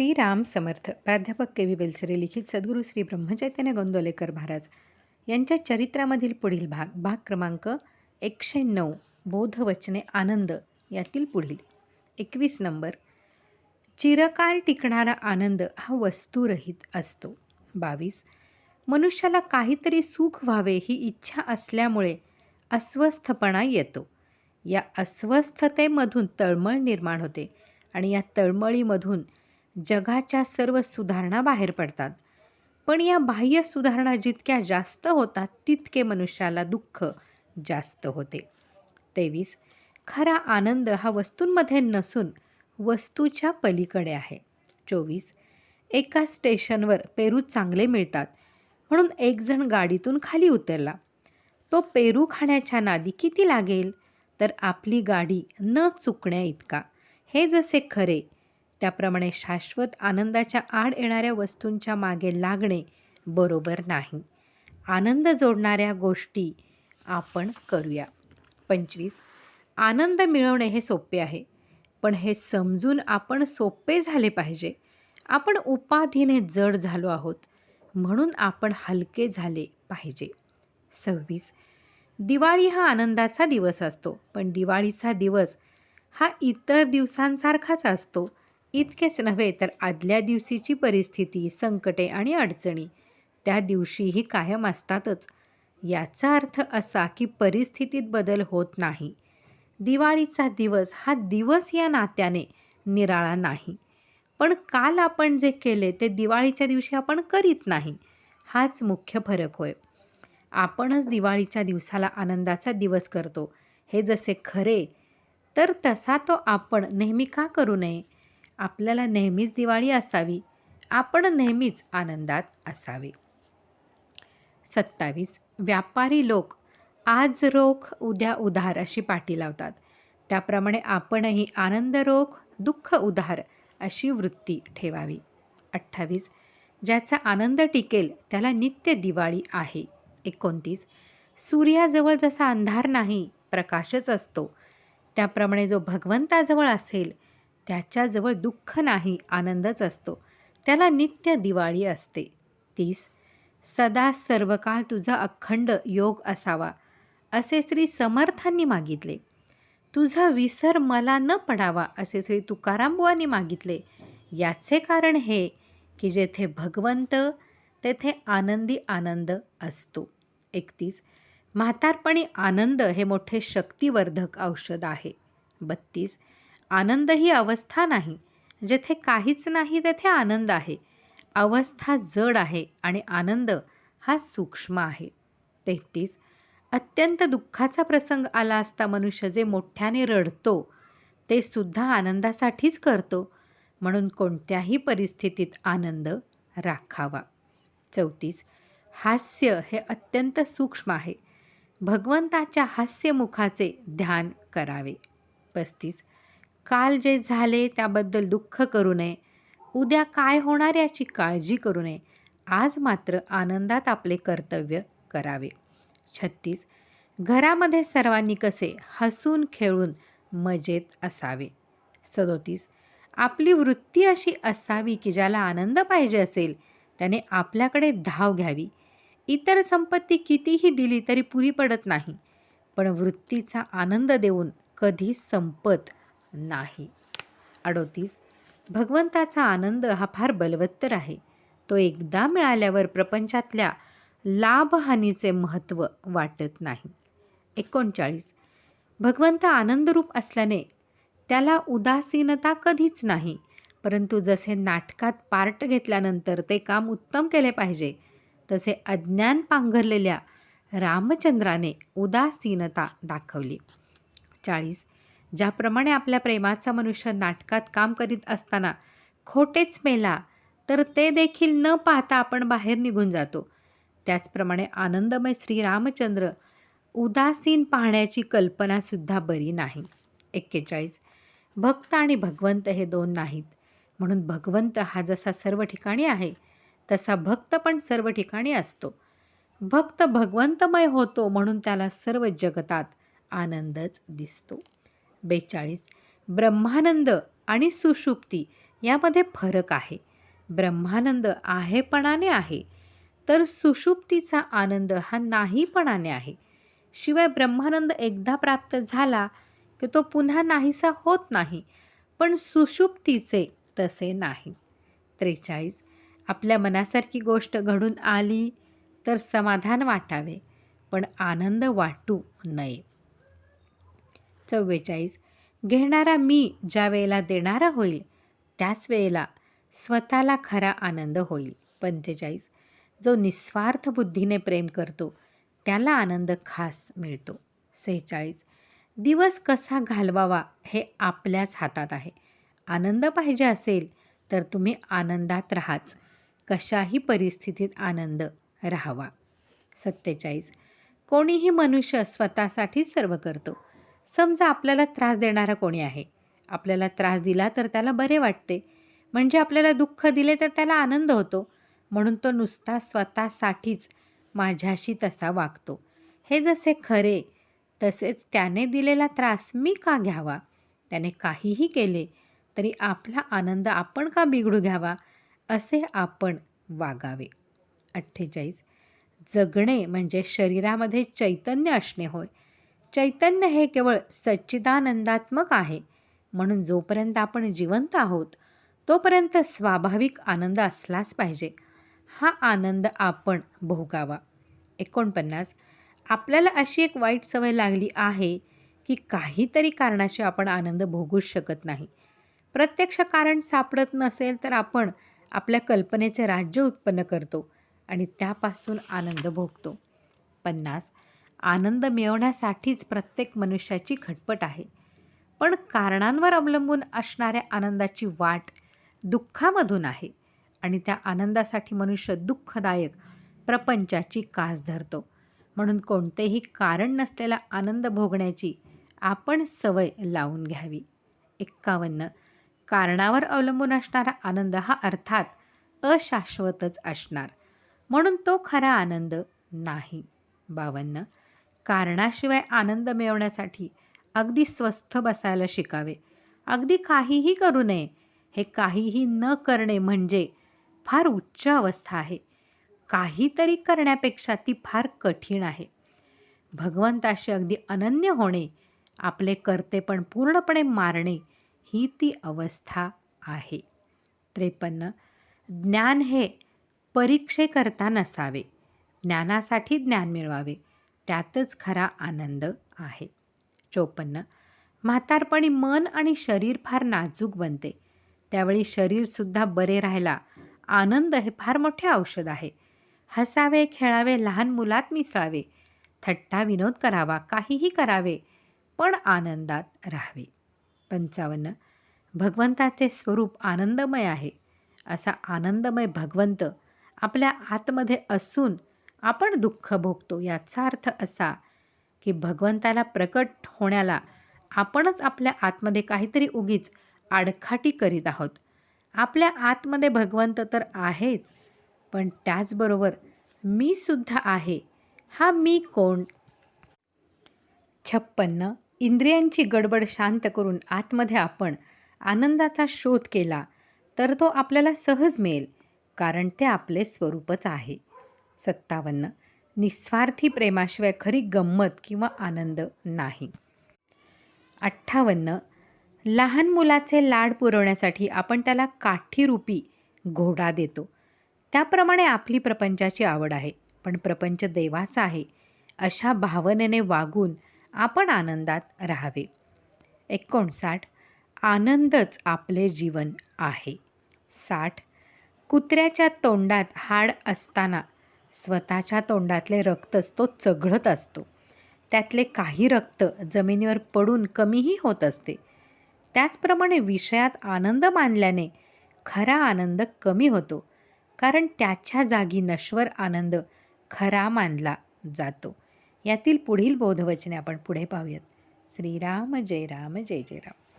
श्री राम समर्थ प्राध्यापक K V Belsare लिखित सद्गुरू श्री ब्रह्मचैतन्य गोंदवलेकर महाराज. यांच्या चरित्रामधील पुढील भाग भाग क्रमांक एकशे नऊ बोधवचने आनंद यातील पुढील. एकवीस नंबर चिरकाल टिकणारा आनंद हा वस्तुरहित असतो. बावीस मनुष्याला काहीतरी सुख व्हावे ही इच्छा असल्यामुळे अस्वस्थपणा येतो. या अस्वस्थतेमधून तळमळ निर्माण होते आणि या तळमळीमधून जगाच्या सर्व सुधारणा बाहेर पडतात. पण या बाह्य सुधारणा जितक्या जास्त होतात तितके मनुष्याला दुःख जास्त होते. तेवीस खरा आनंद हा वस्तूंमध्ये नसून वस्तूच्या पलीकडे आहे. चोवीस एका स्टेशनवर पेरू चांगले मिळतात म्हणून एकजण गाडीतून खाली उतरला. तो पेरू खाण्याच्या नादी किती लागेल? तर आपली गाडी न चुकण्या इतका. हे जसे खरे त्याप्रमाणे शाश्वत आनंदाच्या आड येणाऱ्या वस्तूंच्या मागे लागणे बरोबर नाही. आनंद जोडणाऱ्या गोष्टी आपण करूया. पंचवीस. आनंद मिळवणे हे सोपे आहे पण हे समजून आपण सोपे झाले पाहिजे. आपण उपाधीने जड झालो आहोत म्हणून आपण हलके झाले पाहिजे. सव्वीस. दिवाळी हा आनंदाचा दिवस असतो पण दिवाळीचा दिवस हा इतर दिवसांसारखाच असतो. इतकेच नव्हे तर आदल्या दिवशीची परिस्थिती संकटे आणि अडचणी त्या दिवशीही कायम असतातच. याचा अर्थ असा की परिस्थितीत बदल होत नाही. दिवाळीचा दिवस हा दिवस या नात्याने निराळा नाही. पण काल आपण जे केले ते दिवाळीच्या दिवशी आपण करीत नाही. हाच मुख्य फरक होय. आपणच दिवाळीच्या दिवसाला आनंदाचा दिवस करतो. हे जसे खरे तर तसा तो आपण नेहमी का करू नये? आपल्याला नेहमीच दिवाळी असावी. आपण नेहमीच आनंदात असावे. सत्तावीस. व्यापारी लोक आज रोख उद्या उधार अशी पाटी लावतात. त्याप्रमाणे आपणही आनंद रोख दुःख उधार अशी वृत्ती ठेवावी. अठ्ठावीस. ज्याचा आनंद टिकेल त्याला नित्य दिवाळी आहे. एकोणतीस. सूर्याजवळ जसा अंधार नाही प्रकाशच असतो. त्याप्रमाणे जो भगवंताजवळ असेल त्याच्याजवळ दुःख नाही आनंदच असतो. त्याला नित्य दिवाळी असते. तीस सदा सर्व काळ तुझा अखंड योग असावा असे श्री समर्थांनी मागितले. तुझा विसर मला न पडावा असे श्री तुकारामबुवांनी मागितले. याचे कारण हे की जेथे भगवंत तेथे आनंदी आनंद असतो. एकतीस म्हातारपणी आनंद हे मोठे शक्तिवर्धक औषध आहे. बत्तीस आनंद ही अवस्था नाही. जेथे काहीच नाही तेथे आनंद आहे. अवस्था जड आहे आणि आनंद हा सूक्ष्म आहे. तेहतीस. अत्यंत दुःखाचा प्रसंग आला असता मनुष्य जे मोठ्याने रडतो ते सुद्धा आनंदासाठीच करतो. म्हणून कोणत्याही परिस्थितीत आनंद राखावा. चौतीस. हास्य हे अत्यंत सूक्ष्म आहे. भगवंताच्या हास्यमुखाचे ध्यान करावे. पस्तीस. काल जे झाले त्याबद्दल दुःख करू नये. उद्या काय होणार याची काळजी करू नये. आज मात्र आनंदात आपले कर्तव्य करावे. छत्तीस. घरामध्ये सर्वांनी कसे हसून खेळून मजेत असावे? सदोतीस. आपली वृत्ती अशी असावी की ज्याला आनंद पाहिजे असेल त्याने आपल्याकडे धाव घ्यावी. इतर संपत्ती कितीही दिली तरी पुरी पडत नाही पण वृत्तीचा आनंद देऊन कधी संपत नाही. अडोतीस. भगवंताचा आनंद हा फार बलवत्तर आहे. तो एकदा मिळाल्यावर प्रपंचातल्या लाभहानीचे महत्त्व वाटत नाही. एकोणचाळीस. भगवंत आनंदरूप असल्याने त्याला उदासीनता कधीच नाही. परंतु जसे नाटकात पार्ट घेतल्यानंतर ते काम उत्तम केले पाहिजे तसे अज्ञान पांघरलेल्या रामचंद्राने उदासीनता दाखवली. चाळीस. ज्याप्रमाणे आपल्या प्रेमाचा मनुष्य नाटकात काम करीत असताना खोटेच मेला तर ते देखील न पाहता आपण बाहेर निघून जातो. त्याचप्रमाणे आनंदमय श्रीरामचंद्र उदासीन पाहण्याची कल्पनासुद्धा बरी नाही. एक्केचाळीस. भक्त आणि भगवंत हे दोन नाहीत. म्हणून भगवंत हा जसा सर्व ठिकाणी आहे तसा भक्त पण सर्व ठिकाणी असतो. भक्त भगवंतमय होतो म्हणून त्याला सर्व जगतात आनंदच दिसतो. बेचाळीस ब्रह्मानंद आणि सुषुप्ती यामध्ये फरक आहे. ब्रह्मानंद आहेपणाने आहे तर सुषुप्तीचा आनंद हा नाहीपणाने आहे. शिवाय ब्रह्मानंद एकदा प्राप्त झाला की तो पुन्हा नाहीसा होत नाही पण सुषुप्तीचे तसे नाही. त्रेचाळीस आपल्या मनासारखी गोष्ट घडून आली तर समाधान वाटावे पण आनंद वाटू नये. चव्वेचाळीस. घेणारा मी ज्या वेळेला देणारा होईल त्याच वेळेला स्वतःला खरा आनंद होईल. पंचेचाळीस. जो निस्वार्थ बुद्धीने प्रेम करतो त्याला आनंद खास मिळतो. सेहेचाळीस. दिवस कसा घालवावा हे आपल्याच हातात आहे. आनंद पाहिजे असेल तर तुम्ही आनंदात राहाच. कशाही परिस्थितीत आनंद राहावा. सत्तेचाळीस. कोणीही मनुष्य स्वतःसाठीच सर्व करतो. समजा आपल्याला त्रास देणारा कोणी आहे. आपल्याला त्रास दिला तर त्याला बरे वाटते. म्हणजे आपल्याला दुःख दिले तर त्याला आनंद होतो. म्हणून तो नुसता स्वतःसाठीच माझ्याशी तसा वागतो. हे जसे खरे तसेच त्याने दिलेला त्रास मी का घ्यावा? त्याने काहीही केले तरी आपला आनंद आपण का बिघडू घ्यावा? असे आपण वागावे. अठ्ठेचाळीस. जगणे म्हणजे शरीरामध्ये चैतन्य असणे होय. चैतन्य हे केवळ सच्चिदानंदात्मक आहे. म्हणून जोपर्यंत आपण जिवंत आहोत तोपर्यंत स्वाभाविक आनंद असलाच पाहिजे. हा आनंद आपण भोगावा. एकोणपन्नास. आपल्याला अशी एक वाईट सवय लागली आहे की काहीतरी कारणाशी आपण आनंद भोगूच शकत नाही. प्रत्यक्ष कारण सापडत नसेल तर आपण आपल्या कल्पनेचे राज्य उत्पन्न करतो आणि त्यापासून आनंद भोगतो. पन्नास. आनंद मिळवण्यासाठीच प्रत्येक मनुष्याची खटपट आहे. पण कारणांवर अवलंबून असणाऱ्या आनंदाची वाट दुःखामधून आहे आणि त्या आनंदासाठी मनुष्य दुःखदायक प्रपंचाची कास धरतो. म्हणून कोणतेही कारण नसलेला आनंद भोगण्याची आपण सवय लावून घ्यावी. एक्कावन्न. कारणावर अवलंबून असणारा आनंद हा अर्थात अशाश्वतच असणार. म्हणून तो खरा आनंद नाही. बावन्न. कारणाशिवाय आनंद मिळवण्यासाठी अगदी स्वस्थ बसायला शिकावे. अगदी काहीही करू नये हे काहीही न करणे म्हणजे फार उच्च अवस्था आहे. काहीतरी करण्यापेक्षा ती फार कठीण आहे. भगवंताशी अगदी अनन्य होणे आपले कर्तेपण पूर्णपणे मारणे ही ती अवस्था आहे. त्रेपन्न. ज्ञान हे परीक्षेकरता नसावे. ज्ञानासाठी ज्ञान मिळवावे. त्यातच खरा आनंद आहे. चोपन्न म्हातारपणी मन आणि शरीर फार नाजूक बनते. त्यावेळी शरीरसुद्धा बरे राहायला आनंद हे फार मोठे औषध आहे. हसावे खेळावे लहान मुलात मिसळावे. थट्टा विनोद करावा काहीही करावे पण आनंदात राहावे. पंचावन्न भगवंताचे स्वरूप आनंदमय आहे. असा आनंदमय भगवंत आपल्या आतमध्ये असून आपण दुःख भोगतो याचा अर्थ असा की भगवंताला प्रकट होण्याला आपणच आपल्या आतमध्ये काहीतरी उगीच आडखाटी करीत आहोत. आपल्या आतमध्ये भगवंत तर आहेच पण त्याचबरोबर मी सुद्धा आहे. हा मी कोण? छप्पन्न. इंद्रियांची गडबड शांत करून आतमध्ये आपण आनंदाचा शोध केला तर तो आपल्याला सहज मिळेल कारण ते आपले स्वरूपच आहे. सत्तावन्न. निस्वार्थी प्रेमाशिवाय खरी गंमत किंवा आनंद नाही. अठ्ठावन्न. लहान मुलाचे लाड पुरवण्यासाठी आपण त्याला काठीरूपी घोडा देतो. त्याप्रमाणे आपली प्रपंचाची आवड आहे पण प्रपंच देवाचा आहे अशा भावनेने वागून आपण आनंदात राहावे. एकोणसाठ. आनंदच आपले जीवन आहे. साठ. कुत्र्याच्या तोंडात हाड असताना स्वतःच्या तोंडातले रक्तच तो चघळत असतो. त्यातले काही रक्त जमिनीवर पडून कमीही होत असते. त्याचप्रमाणे विषयात आनंद मानल्याने खरा आनंद कमी होतो कारण त्याच्या जागी नश्वर आनंद खरा मानला जातो. यातील पुढील बोधवचने आपण पुढे पाहूयात. श्रीराम जय राम जय जय राम.